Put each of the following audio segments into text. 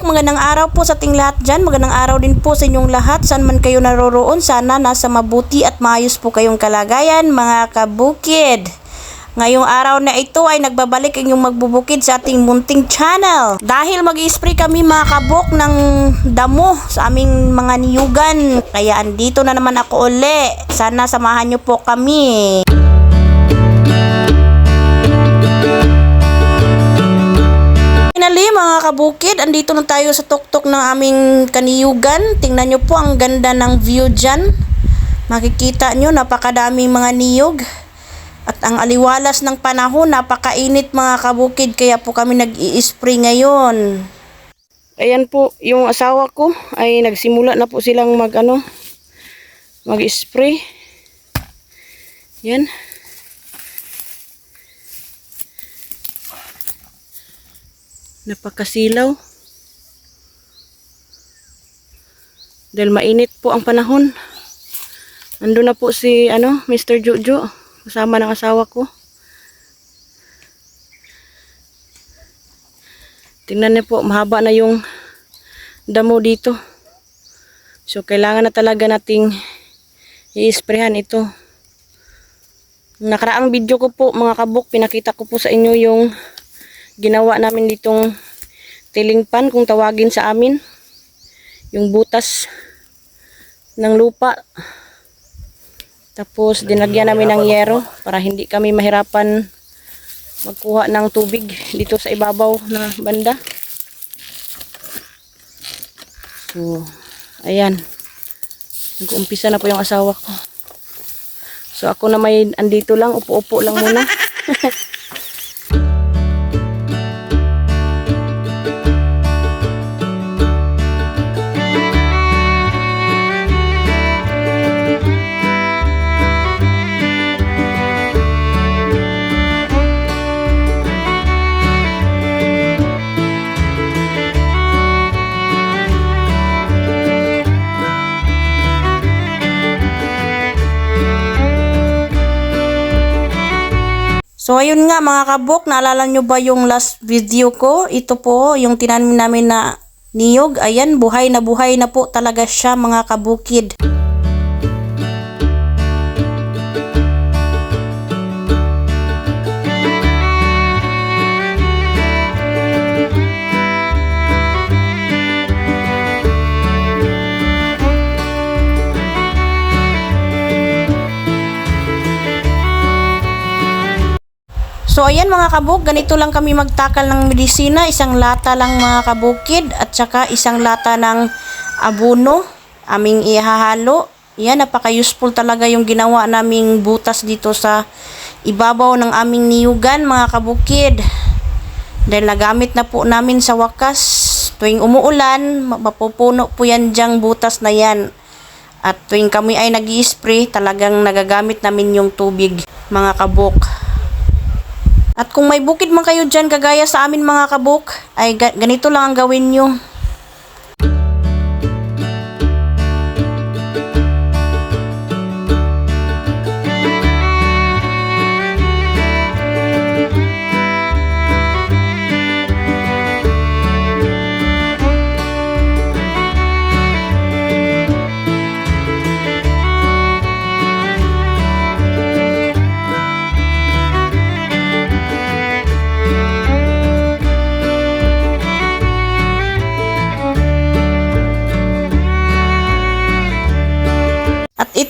kabuk, magandang araw po sa ating lahat dyan. Magandang araw din po sa inyong lahat. Saan man kayo naroroon, sana nasa mabuti at maayos po kayong kalagayan, mga kabukid. Ngayong araw na ito ay nagbabalik ang inyong magbubukid sa ating munting channel. Dahil mag spray kami mga kabuk ng damo sa aming mga niyugan. Kaya andito na naman ako uli. Sana samahan niyo po kami. Finally, mga kabukid, andito na tayo sa tuktok ng aming kaniyugan. Tingnan nyo po ang ganda ng view dyan. Makikita nyo, napakadaming mga niyog. At ang aliwalas ng panahon, napakainit mga kabukid, kaya po kami nag-i-spray ngayon. Ayan po, yung asawa ko ay nagsimula na po silang mag, ano, mag-spray. Yan. Napakasilaw. Dahil mainit po ang panahon. Ando na po si ano, Mr. Jojo kasama ng asawa ko. Tingnan niyo po, mahaba na yung damo dito. So kailangan na talaga nating i-sprayhan ito. Nakaraang video ko po mga kabuk, pinakita ko po sa inyo yung ginawa namin ditong tiling pan kung tawagin sa amin. Yung butas ng lupa. Tapos dinagyan namin ng yero para hindi kami mahirapan magkuha ng tubig dito sa ibabaw na banda. So ayan. Nag-umpisa na po yung asawa ko. So ako na may andito lang. Upo-upo lang muna So ayun nga mga kabuk, naalala nyo ba yung last video ko? Ito po, yung tinanim namin na niyog. Ayan, buhay na buhay na po talaga siya mga kabukid. So ayan mga kabuk, ganito lang kami magtakal ng medisina, isang lata lang mga kabukid at saka isang lata ng abono aming ihahalo. Yan, napaka-useful talaga yung ginawa naming butas dito sa ibabaw ng aming niyugan mga kabukid. Dahil nagamit na po namin sa wakas, tuwing umuulan, mapupuno po yan dyang butas na yan. At tuwing kami ay nag spray talagang nagagamit namin yung tubig mga kabuk. At kung may bukid man kayo dyan, kagaya sa amin mga kabuk, ay ga- ganito lang ang gawin nyo.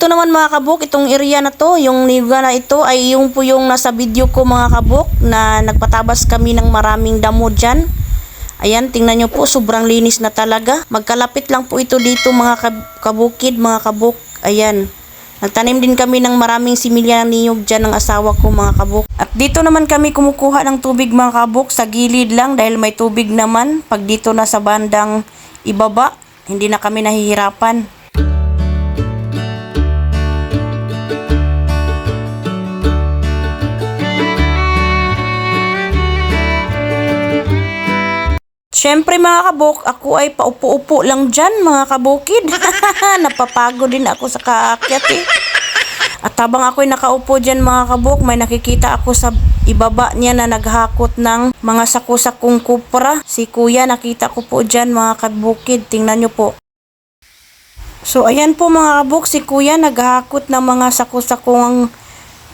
Ito naman mga kabuk, itong area na to, yung niga na ito ay yung po yung nasa video ko mga kabuk na nagpatabas kami ng maraming damo dyan. Ayan, tingnan nyo po, sobrang linis na talaga. Magkalapit lang po ito dito mga kab- kabukid, mga kabuk. Ayan. Nagtanim din kami ng maraming similya ng niyog dyan ng asawa ko mga kabuk. At dito naman kami kumukuha ng tubig mga kabuk sa gilid lang dahil may tubig naman. Pag dito na sa bandang ibaba, hindi na kami nahihirapan. Siyempre mga kabuk, ako ay paupo-upo lang dyan mga kabukid. Napapagod din ako sa kaakyat eh. At habang ako'y nakaupo dyan mga kabuk, may nakikita ako sa ibaba niya na naghakot ng mga saku-sakong kupra. Si kuya nakita ko po dyan mga kabukid. Tingnan nyo po. So ayan po mga kabuk, si kuya naghakot ng mga saku-sakong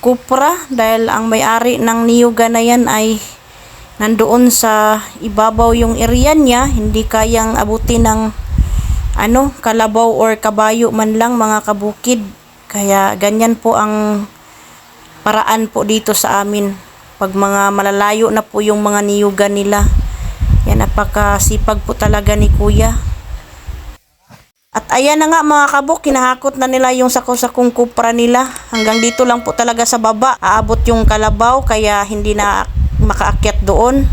kupra dahil ang may-ari ng niyuga na yan ay nandoon sa ibabaw yung area niya, hindi kayang abutin ng ano, kalabaw or kabayo man lang mga kabukid. Kaya ganyan po ang paraan po dito sa amin. Pag mga malalayo na po yung mga niyugan nila. Yan, napakasipag po talaga ni kuya. At ayan na nga mga kabuk, kinahakot na nila yung sako-sakong kupra nila. Hanggang dito lang po talaga sa baba. Aabot yung kalabaw kaya hindi na makaakyat doon.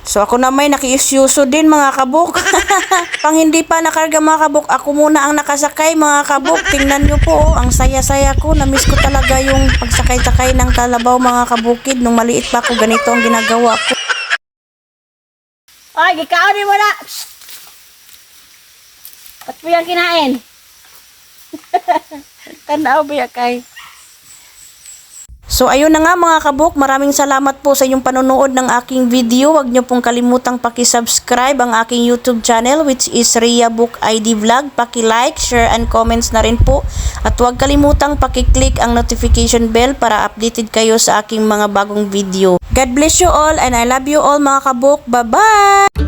So ako na may nakiisyuso din mga kabuk. Pang hindi pa nakarga mga kabuk, ako muna ang nakasakay mga kabuk. Tingnan nyo po, oh, ang saya-saya ko. Namiss ko talaga yung pagsakay-sakay ng kalabaw mga kabukid. Nung maliit pa ako, ganito ang ginagawa ko. Ay, gikaon mo na. Ba't mo yan kinain? Tanaw ba kay? So ayun na nga mga kabuk, maraming salamat po sa inyong panonood ng aking video. Huwag niyo pong kalimutang paki-subscribe ang aking YouTube channel which is Ria Book ID Vlog. Paki-like, share and comments na rin po. At huwag kalimutang paki-click ang notification bell para updated kayo sa aking mga bagong video. God bless you all and I love you all mga kabuk. Bye-bye!